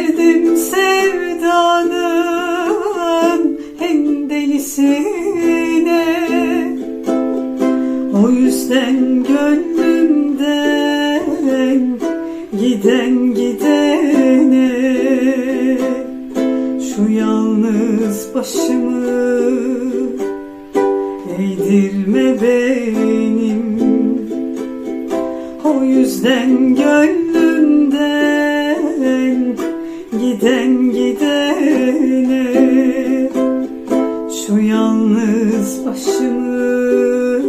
Yol verdim sevdanın en delisine. O yüzden gönlümden giden gidene Şu yalnız başımı eğdirme benim. O yüzden gönlümden giden gidene Şu yalnız başımı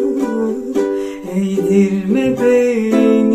eğdirme beni.